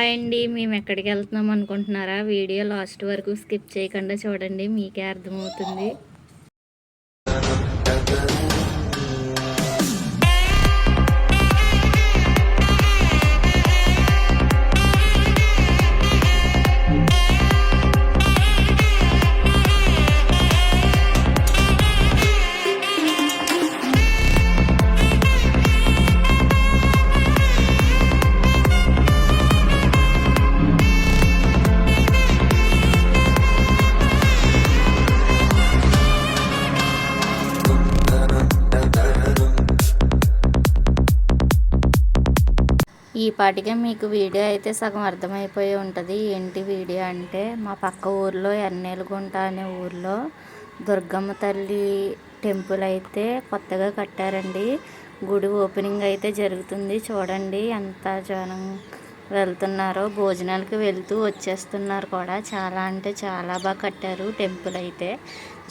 Hi అండి. మేము ఎక్కడికి వెళ్తున్నాం అనుకుంటున్నారా? వీడియో లాస్ట్ వరకు స్కిప్ చేయకుండా చూడండి. మీకే అర్థమవుతుంది. ఈ పాటికే మీకు వీడియో అయితే సగం అర్థమైపోయి ఉంటుంది. ఏంటి వీడియో అంటే మా పక్క ఊర్లో ఎన్నేలుగుంట అనే ఊర్లో దుర్గమ్మ తల్లి టెంపుల్ అయితే కొత్తగా కట్టారండి. గుడి ఓపెనింగ్ అయితే జరుగుతుంది. చూడండి ఎంత జనం వెళ్తున్నారో. భోజనాలకి వెళ్తూ వచ్చేస్తున్నారు కూడా. చాలా అంటే చాలా బాగా కట్టారు టెంపుల్ అయితే.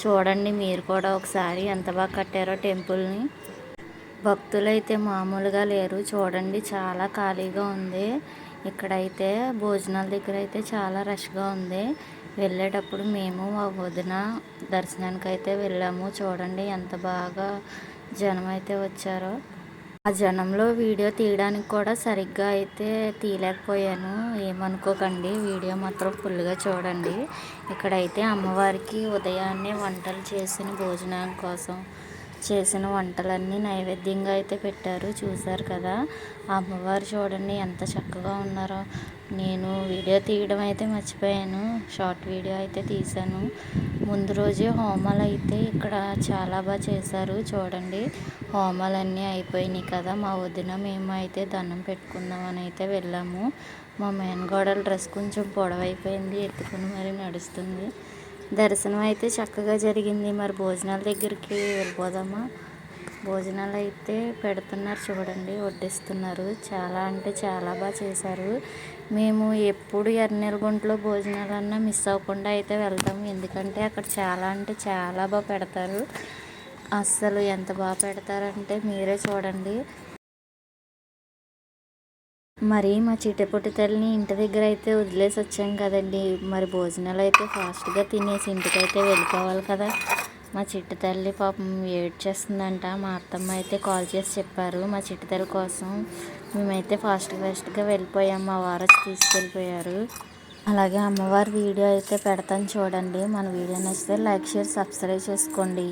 చూడండి మీరు కూడా ఒకసారి ఎంత బాగా కట్టారో టెంపుల్ని. భక్తులైతే మామూలుగా లేరు. చూడండి చాలా ఖాళీగా ఉంది. ఇక్కడైతే భోజనాల దగ్గర అయితే చాలా రష్గా ఉంది. వెళ్ళేటప్పుడు మేము మా వదిన దర్శనానికి అయితే వెళ్ళాము. చూడండి ఎంత బాగా జనం అయితే వచ్చారో. ఆ జనంలో వీడియో తీయడానికి కూడా సరిగ్గా అయితే తీయలేకపోయాను. ఏమనుకోకండి వీడియో మాత్రం ఫుల్గా చూడండి. ఇక్కడైతే అమ్మవారికి ఉదయాన్నే వంటలు చేసిన భోజనం కోసం చేసిన వంటలన్నీ నైవేద్యంగా అయితే పెట్టారు. చూశారు కదా అమ్మవారు చూడండి ఎంత చక్కగా ఉన్నారో. నేను వీడియో తీయడం అయితే మర్చిపోయాను. షార్ట్ వీడియో అయితే తీశాను. ముందు రోజే హోమాలు అయితే ఇక్కడ చాలా బాగా చేశారు. చూడండి హోమాలన్నీ అయిపోయినాయి కదా. మా వదిన మేము అయితే దండం పెట్టుకుందామని అయితే వెళ్ళాము. మా మేనగోడల డ్రెస్ కొంచెం పొడవైపోయింది ఎత్తుకుని మరి నడుస్తుంది. దర్శనం అయితే చక్కగా జరిగింది. మరి భోజనాల దగ్గరికి వెళ్ళిపోదామా? భోజనాలు అయితే పెడుతున్నారు చూడండి వడ్డిస్తున్నారు. చాలా అంటే చాలా బాగా చేశారు. మేము ఎప్పుడు ఎర్నెలగుంటలో భోజనాలన్నా మిస్ అవ్వకుండా అయితే వెళ్తాము. ఎందుకంటే అక్కడ చాలా అంటే చాలా బాగా పెడతారు. అస్సలు ఎంత బాగా పెడతారంటే మీరే చూడండి. మరి మా చిట్టపొట్టి తల్లిని ఇంటి దగ్గర అయితే వదిలేసి వచ్చాం కదండి. మరి భోజనాలు అయితే ఫాస్ట్గా తినేసి ఇంటికైతే వెళ్ళిపోవాలి కదా. మా చిట్టు తల్లి పాపం ఏడ్చేస్తుందంట మా అత్తమ్మ అయితే కాల్ చేసి చెప్పారు. మా చిట్టు తల్లి కోసం మేమైతే ఫాస్ట్ ఫాస్ట్గా వెళ్ళిపోయాం. మా వారు తీసుకెళ్ళిపోయారు. అలాగే అమ్మవారి వీడియో అయితే పెడతాను చూడండి. మన వీడియో నచ్చితే లైక్ షేర్ సబ్స్క్రైబ్ చేసుకోండి.